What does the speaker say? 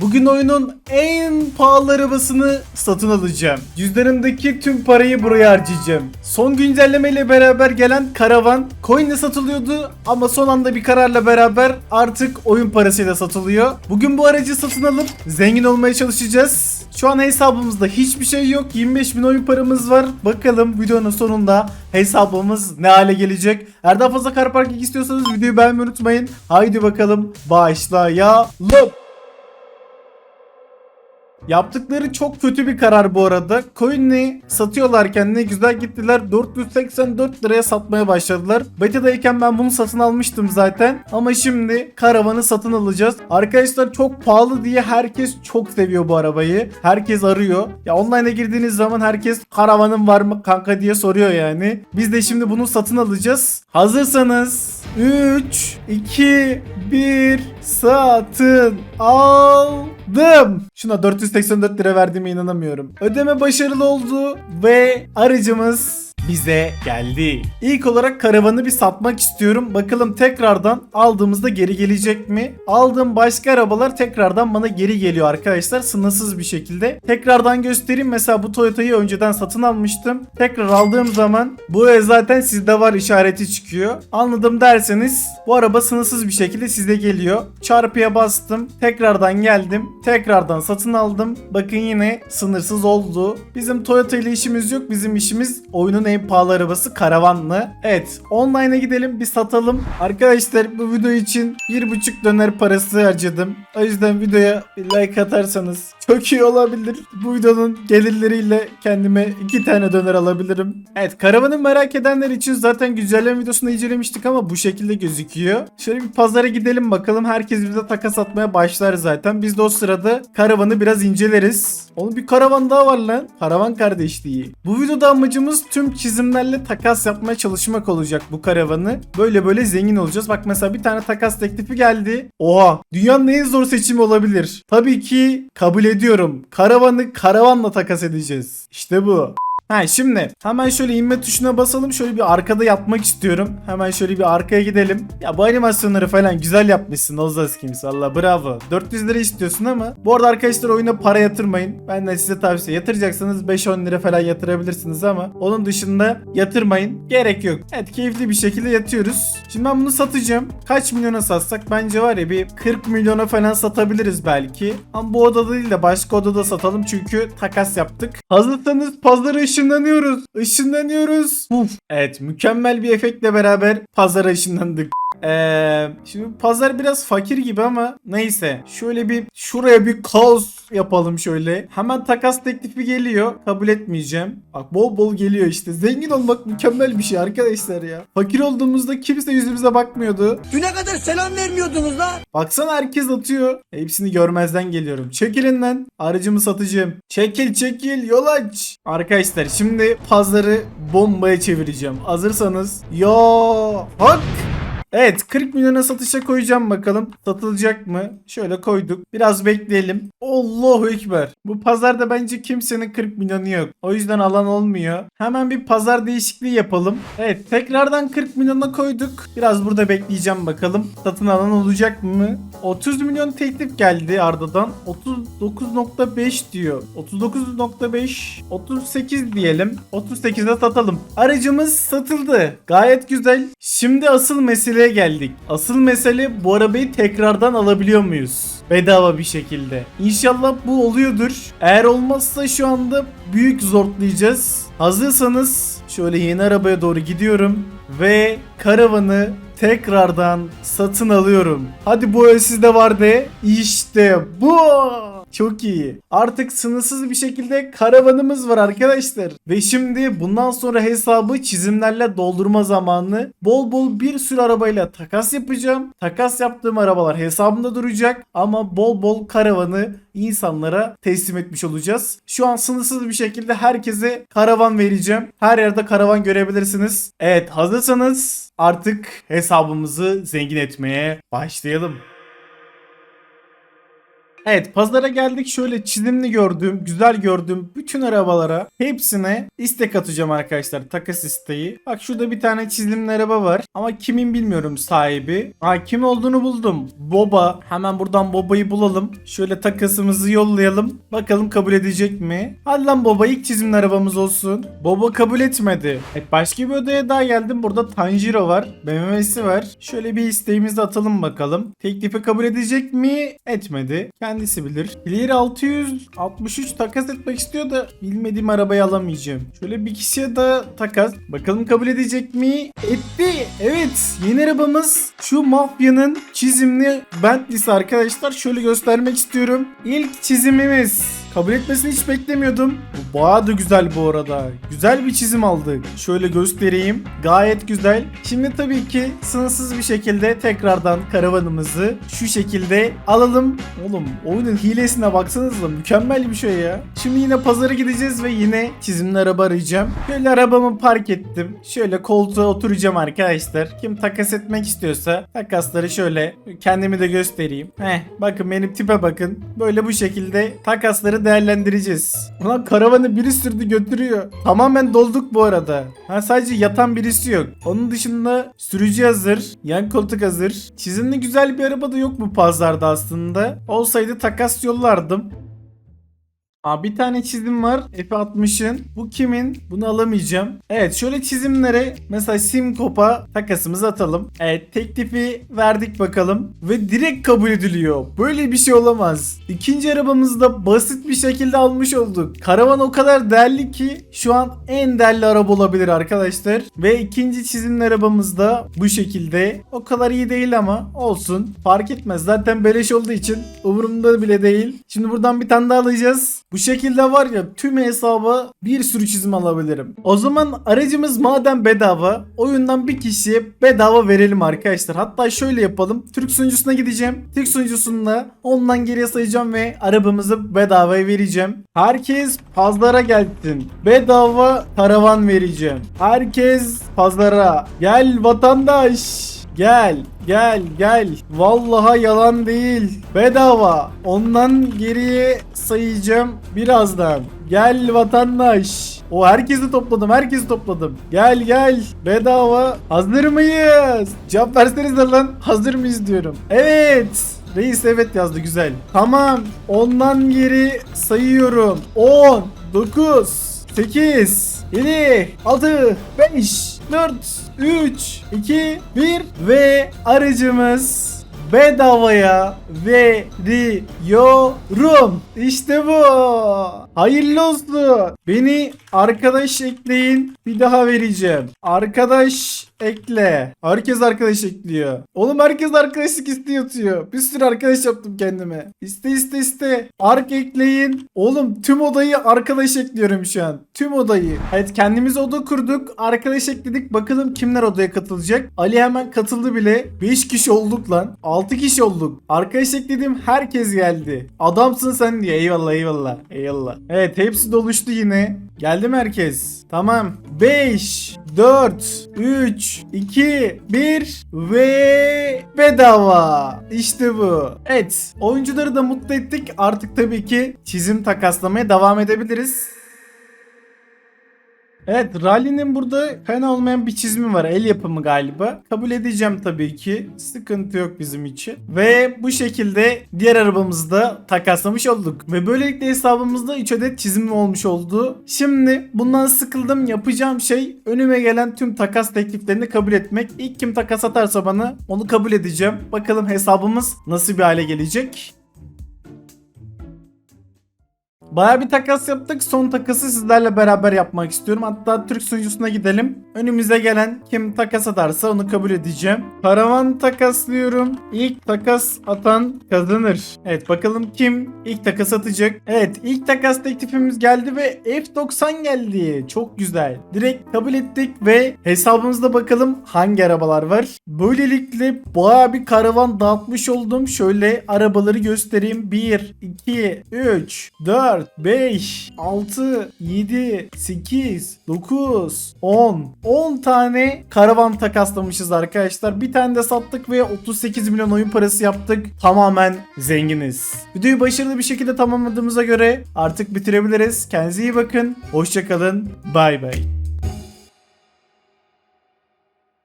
Bugün oyunun en pahalı arabasını satın alacağım. Cüzdanımdaki tüm parayı buraya harcayacağım. Son güncelleme ile beraber gelen karavan coin'le satılıyordu ama son anda bir kararla beraber artık oyun parasıyla satılıyor. Bugün bu aracı satın alıp zengin olmaya çalışacağız. Şu an hesabımızda hiçbir şey yok. 25 bin oyun paramız var. Bakalım videonun sonunda hesabımız ne hale gelecek. Eğer daha fazla kar parking istiyorsanız videoyu beğenmeyi unutmayın. Haydi bakalım başlayalım. Yaptıkları çok kötü bir karar bu arada. Coin'i satıyorlarken ne güzel gittiler 484 liraya satmaya başladılar. Beta'dayken ben bunu satın almıştım zaten. Ama şimdi karavanı satın alacağız. Arkadaşlar çok pahalı diye herkes çok seviyor bu arabayı. Herkes arıyor. Ya online'a girdiğiniz zaman herkes karavanın var mı kanka diye soruyor yani. Biz de şimdi bunu satın alacağız. Hazırsanız 3, 2, 1 satın aldım. Şuna 484 lira verdiğime inanamıyorum. Ödeme başarılı oldu ve aracımız bize geldi. İlk olarak karavanı bir satmak istiyorum. Bakalım tekrardan aldığımızda geri gelecek mi? Aldığım başka arabalar tekrardan bana geri geliyor arkadaşlar. Sınırsız bir şekilde. Tekrardan göstereyim. Mesela bu Toyota'yı önceden satın almıştım. Tekrar aldığım zaman bu zaten sizde var işareti çıkıyor. Anladım derseniz bu araba sınırsız bir şekilde size geliyor. Çarpıya bastım. Tekrardan geldim. Tekrardan satın aldım. Bakın yine sınırsız oldu. Bizim Toyota ile işimiz yok. Bizim işimiz oyunun en pahalı arabası karavanlı. Evet online'a gidelim bir satalım. Arkadaşlar bu video için 1.5 döner parası harcadım. O yüzden videoya bir like atarsanız çok iyi olabilir. Bu videonun gelirleriyle kendime 2 tane döner alabilirim. Evet karavanı merak edenler için zaten güncelleme videosunu incelemiştik ama bu şekilde gözüküyor. Şöyle bir pazara gidelim bakalım. Herkes bize takas atmaya başlar zaten. Biz de o sırada karavanı biraz inceleriz. Oğlum bir karavan daha var lan. Karavan kardeşliği. Bu videoda amacımız tüm çizimlerle takas yapmaya çalışmak olacak bu karavanı. Böyle böyle zengin olacağız. Bak mesela bir tane takas teklifi geldi. Oha dünyanın en zor seçimi olabilir. Tabii ki kabul ediyorum. Karavanı karavanla takas edeceğiz. İşte bu. Ha şimdi hemen şöyle inme tuşuna basalım. Şöyle bir arkada yapmak istiyorum. Hemen şöyle bir arkaya gidelim. Ya bu animasyonları falan güzel yapmışsın Ozaz kimse. Allah bravo. 400 lira istiyorsun ama. Bu arada arkadaşlar oyuna para yatırmayın. Ben de size tavsiye. Yatıracaksanız 5-10 lira falan yatırabilirsiniz ama onun dışında yatırmayın. Gerek yok. Evet keyifli bir şekilde yatıyoruz. Şimdi ben bunu satacağım. Kaç milyona satsak bence var ya bir 40 milyona falan satabiliriz belki. Ama bu odada değil de başka odada satalım çünkü takas yaptık. Hazırsanız pazara ışınlanıyoruz. Işınlanıyoruz. Uf. Evet mükemmel bir efektle beraber pazara ışınlandık. Ee, şimdi pazar biraz fakir gibi ama neyse. Şöyle bir şuraya bir kaos yapalım şöyle. Hemen takas teklifi geliyor. Kabul etmeyeceğim. Bak bol bol geliyor işte. Zengin olmak mükemmel bir şey arkadaşlar ya. Fakir olduğumuzda kimse yüzümüze bakmıyordu. Düne kadar selam vermiyordunuz la. Baksana herkes atıyor. Hepsini görmezden geliyorum. Çekilin lan. Aracımı satacağım. Çekil çekil yol aç. Arkadaşlar şimdi pazarı bombaya çevireceğim. Hazırsanız. Ya hak. Evet 40 milyona satışa koyacağım bakalım. Satılacak mı? Şöyle koyduk. Biraz bekleyelim. Allahu Ekber. Bu pazarda bence kimsenin 40 milyonu yok. O yüzden alan olmuyor. Hemen bir pazar değişikliği yapalım. Evet tekrardan 40 milyona koyduk. Biraz burada bekleyeceğim bakalım. Satın alan olacak mı? 30 milyon teklif geldi Arda'dan. 39.5 diyor. 39.5 38 diyelim. 38'e satalım. Aracımız satıldı. Gayet güzel. Şimdi asıl meseleye geldik. Asıl mesele bu arabayı tekrardan alabiliyor muyuz? Bedava bir şekilde. İnşallah bu oluyordur. Eğer olmazsa şu anda büyük zorlayacağız. Hazırsanız şöyle yeni arabaya doğru gidiyorum ve karavanı tekrardan satın alıyorum. Hadi bu el sizde var de. İşte bu. Çok iyi. Artık sınırsız bir şekilde karavanımız var arkadaşlar. Ve şimdi bundan sonra hesabı çizimlerle doldurma zamanı. Bol bol bir sürü arabayla takas yapacağım. Takas yaptığım arabalar hesabımda duracak. Ama bol bol karavanı insanlara teslim etmiş olacağız. Şu an sınırsız bir şekilde herkese karavan vereceğim. Her yerde karavan görebilirsiniz. Evet hazırsanız artık hesabımızı zengin etmeye başlayalım. Evet pazara geldik şöyle çizimli gördüğüm, güzel gördüğüm bütün arabalara hepsine istek atacağım arkadaşlar. Takas isteği. Bak şurada bir tane çizimli araba var ama kimin bilmiyorum sahibi. Ha kim olduğunu buldum. Boba. Hemen buradan Boba'yı bulalım. Şöyle takasımızı yollayalım. Bakalım kabul edecek mi? Hadi lan Boba ilk çizimli arabamız olsun. Boba kabul etmedi. Evet başka bir odaya daha geldim. Burada Tanjiro var. BMW'si var. Şöyle bir isteğimizi atalım bakalım. Teklifi kabul edecek mi? Etmedi. Kendisi bilir. Player 663 takas etmek istiyor da bilmediğim arabayı alamayacağım. Şöyle bir kişiye de takas. Bakalım kabul edecek mi? Etti. Evet. Yeni arabamız şu mafyanın çizimli Bentley'si arkadaşlar. Şöyle göstermek istiyorum. İlk çizimimiz. Kabul etmesini hiç beklemiyordum. Bu bayağı da güzel bu arada. Güzel bir çizim aldık. Şöyle göstereyim. Gayet güzel. Şimdi tabii ki sınırsız bir şekilde tekrardan karavanımızı şu şekilde alalım. Oğlum oyunun hilesine baksanıza mükemmel bir şey ya. Şimdi yine pazara gideceğiz ve yine çizimli araba arayacağım. Şöyle arabamı park ettim. Şöyle koltuğa oturacağım arkadaşlar. Kim takas etmek istiyorsa takasları şöyle kendimi de göstereyim. Heh bakın benim tipe bakın. Böyle bu şekilde takasları değerlendireceğiz. Ulan karavanı biri sürdü götürüyor. Tamamen dolduk bu arada. Ha sadece yatan birisi yok. Onun dışında sürücü hazır. Yan koltuk hazır. Çizimli güzel bir araba da yok bu pazarda aslında. Olsaydı takas yollardım. Aa, bir tane çizim var F60'ın. Bu kimin? Bunu alamayacağım. Evet şöyle çizimlere mesela Simkop'a takasımızı atalım. Evet teklifi verdik bakalım. Ve direkt kabul ediliyor. Böyle bir şey olamaz. İkinci arabamızı da basit bir şekilde almış olduk. Karavan o kadar değerli ki şu an en değerli araba olabilir arkadaşlar. Ve ikinci çizimli arabamız da bu şekilde. O kadar iyi değil ama olsun. Fark etmez. Zaten beleş olduğu için umurumda bile değil. Şimdi buradan bir tane daha alacağız. Şekilde var ya tüm hesaba bir sürü çizim alabilirim. O zaman aracımız madem bedava oyundan bir kişiye bedava verelim arkadaşlar. Hatta şöyle yapalım. Türk sunucusuna gideceğim. Türk sunucusunda ondan geriye sayacağım ve arabamızı bedavaya vereceğim. Herkes pazara gelsin. Bedava karavan vereceğim. Herkes pazara. Gel vatandaş. Gel, gel, gel. Vallahi yalan değil. Bedava. Ondan geriye sayacağım birazdan. Gel vatandaş. O herkesi topladım, herkesi topladım. Gel gel. Bedava. Hazır mıyız? Cevap versenize lan. Hazır mıyız diyorum. Evet. Reis evet yazdı güzel. Tamam. Ondan geri sayıyorum. 10, 9, 8, 7, 6, 5, 4, 3, 2, 1 ve aracımız bedavaya veriyorum. İşte bu. Hayırlı olsun. Beni arkadaş ekleyin. Bir daha vereceğim. Arkadaş ekle. Herkes arkadaş ekliyor. Oğlum herkes arkadaşlık isteği atıyor. Bir sürü arkadaş yaptım kendime. İste iste iste. Ark ekleyin. Oğlum tüm odayı arkadaş ekliyorum şu an. Tüm odayı. Evet kendimize oda kurduk. Arkadaş ekledik. Bakalım kimler odaya katılacak. Ali hemen katıldı bile. 5 kişi olduk lan. 6 kişi olduk. Arkadaş ekledim. Herkes geldi. Adamsın sen diye. Eyvallah eyvallah. Eyvallah. Evet hepsi doluştu yine. Geldi mi herkes? Tamam. 5, 4, 3, 2, 1 ve bedava. İşte bu. Evet. Oyuncuları da mutlu ettik. Artık tabii ki çizim takaslamaya devam edebiliriz. Evet Rally'nin burada fena olmayan bir çizimi var. El yapımı galiba. Kabul edeceğim tabii ki. Sıkıntı yok bizim için. Ve bu şekilde diğer arabamızı da takaslamış olduk. Ve böylelikle hesabımızda 3 adet çizimli olmuş oldu. Şimdi bundan sıkıldım. Yapacağım şey önüme gelen tüm takas tekliflerini kabul etmek. İlk kim takas atarsa bana onu kabul edeceğim. Bakalım hesabımız nasıl bir hale gelecek. Baya bir takas yaptık. Son takası sizlerle beraber yapmak istiyorum. Hatta Türk sunucusuna gidelim. Önümüze gelen kim takas atarsa onu kabul edeceğim. Karavan takaslıyorum. İlk takas atan kazanır. Evet bakalım kim ilk takas atacak. Evet ilk takas teklifimiz geldi ve F90 geldi. Çok güzel. Direkt kabul ettik ve hesabımızda bakalım hangi arabalar var. Böylelikle baya bir karavan dağıtmış oldum. Şöyle arabaları göstereyim. 1, 2, 3, 4, 4, 5, 6, 7, 8, 9, 10. 10 tane karavan takaslamışız arkadaşlar. Bir tane de sattık ve 38 milyon oyun parası yaptık. Tamamen zenginiz. Videoyu başarılı bir şekilde tamamladığımıza göre artık bitirebiliriz. Kendinize iyi bakın. Hoşçakalın. Bay bay.